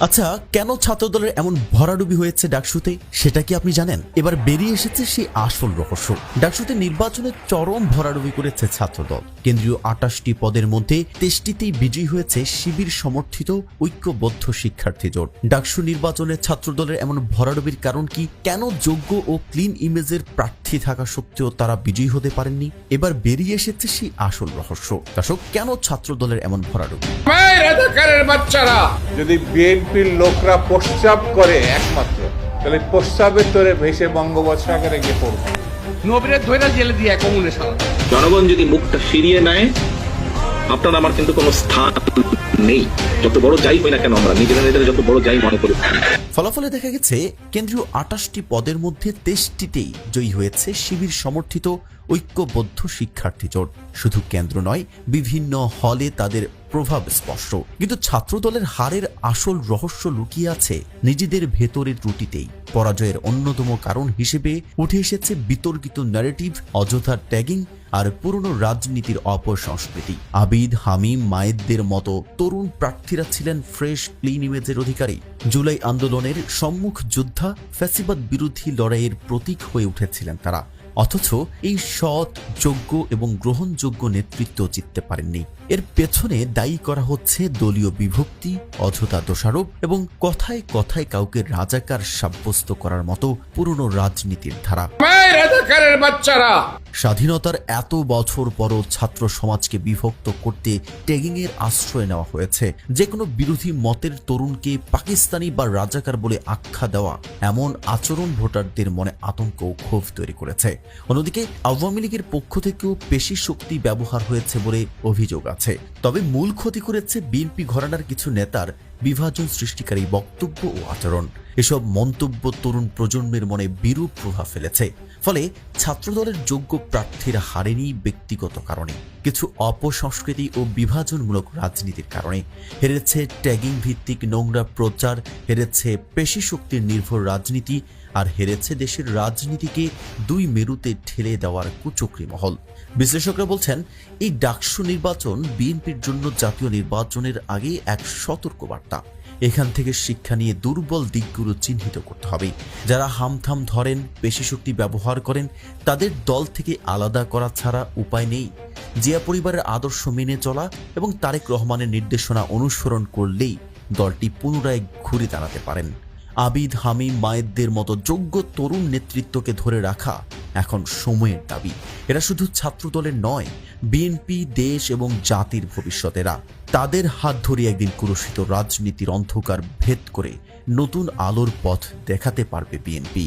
আচ্ছা কেন ছাত্রদলের এমন ভরাডুবি হয়েছে ডাকসুতে? সেটা কি আপনি জানেন? এবার বেরিয়ে এসেছে সেই আসল রহস্য। ডাকসুতে নির্বাচনে চরম ভরাডুবি করেছে ছাত্রদল। কেন্দ্রীয় আটাশটি পদের মধ্যে তেষ্টিতেই বিজয়ী হয়েছে শিবির সমর্থিত ঐক্যবদ্ধ শিক্ষার্থী জোট। ডাকসু নির্বাচনে ছাত্রদলের এমন ভরাডুবির কারণ কি? কেন যোগ্য ও ক্লিন ইমেজের প্রার্থী থাকা সত্ত্বেও তারা বিজয়ী হতে পারেননি। এবার বেরিয়ে এসেছে সেই আসল রহস্য। দর্শক কেন ছাত্র দলের এমন ভরা এই বাচ্চারা যদি বিএনপির লোকরা প্রস্তাব করে একমাত্র তাহলে প্রস্তাবের তোরে ভেসে বঙ্গোপসাগরে গিয়ে পড়বে। নবীরে ধৈর্য জেলে দিয়ে কমুনে সারা জনগণ যদি মুখটা ফিরিয়ে নেয় আপনার আমার কিন্তু কোনো স্থান নেই। যত বড় যাই হই না কেন আমরা নিজেরা নিজেরা যত বড় যাই মনে করি। ফলাফলে দেখা গেছে, কেন্দ্রীয় আটাশটি পদের মধ্যে তেইশটিতেই জয়ী হয়েছে শিবির সমর্থিত ঐক্যবদ্ধ শিক্ষার্থী জোট। শুধু কেন্দ্র নয়, বিভিন্ন হলে তাদের প্রভাব স্পষ্ট। কিন্তু ছাত্রদলের হারের আসল রহস্য লুকিয়ে আছে নিজেদের ভেতরের ত্রুটিতেই পরাজয়ের অন্যতম কারণ হিসেবে উঠে এসেছে বিতর্কিত ন্যারেটিভ অযথা ট্যাগিং আর পুরনো রাজনীতির অপসংস্কৃতি। আবিদ, হামিম মায়েদদের মতো তরুণ প্রার্থীরা ছিলেন ফ্রেশ ক্লিন ইমেজের অধিকারী। জুলাই আন্দোলনের সম্মুখ যোদ্ধা ফ্যাসিবাদ বিরোধী লড়াইয়ের প্রতীক হয়ে উঠেছিলেন তারা। অথচ এই সৎ, যোগ্য এবং গ্রহণযোগ্য নেতৃত্ব জিততে পারেননি। এর পেছনে দায়ী করা হচ্ছে দলীয় বিভক্তি, অযথা দোষারোপ এবং কথায় কথায় কাউকে রাজাকার সাব্যস্ত করার মতো পুরনো রাজনীতির ধারা। এই বাচ্চারা। স্বাধীনতার এত বছর পরও ছাত্র সমাজকে বিভক্ত করতে ট্যাগিংয়ের আশ্রয় নেওয়া হয়েছে। যে কোনো বিরোধী মতের তরুণকে পাকিস্তানি বা রাজাকার বলে আখ্যা দেওয়া এমন আচরণ ভোটারদের মনে আতঙ্ক ও ক্ষোভ তৈরি করেছে। অন্যদিকে, আওয়ামী লীগের পক্ষ থেকেও পেশি শক্তি ব্যবহার হয়েছে বলে অভিযোগ আছে। তবে মূল ক্ষতি করেছে বিএনপি ঘরানার কিছু নেতার বিভাজন সৃষ্টিকারী বক্তব্য ও আচরণ। এসব মন্তব্য তরুণ প্রজন্মের মনে বিরূপ প্রভাব ফেলেছে। ফলে ছাত্রদলের যোগ্য প্রার্থীরা হারেনি ব্যক্তিগত কারণে। কিছু অপসংস্কৃতি ও বিভাজনমূলক রাজনীতির কারণে। হেরেছে ট্যাগিং ভিত্তিক নোংরা প্রচার, হেরেছে পেশি শক্তির নির্ভর রাজনীতি আর হেরেছে দেশের রাজনীতিকে দুই মেরুতে ঠেলে দেওয়ার কুচক্রি মহল। বিশ্লেষকরা বলছেন, এই ডাকসু নির্বাচন বিএনপির জন্য জাতীয় নির্বাচনের আগে এক সতর্ক বার্তা এখান থেকে শিক্ষা নিয়ে দুর্বল দিকগুলো চিহ্নিত করতে হবে। যারা হামথাম ধরেন, পেশি শক্তি ব্যবহার করেন, তাদের দল থেকে আলাদা করা ছাড়া উপায় নেই। জিয়া পরিবারের আদর্শ মেনে চলা এবং তারেক রহমানের নির্দেশনা অনুসরণ করলেই দলটি পুনরায় ঘুরে দাঁড়াতে পারেন। আবিদ হামিম মায়েদদের মতো যোগ্য তরুণ নেতৃত্বকে ধরে রাখা এখন সময়ের দাবি। এরা শুধু ছাত্রদলের নয়, বিএনপি, দেশ এবং জাতির ভবিষ্যতেরা তাদের হাত ধরে একদিন কুরুষিত রাজনীতির অন্ধকার ভেদ করে নতুন আলোর পথ দেখাতে পারবে বিএনপি।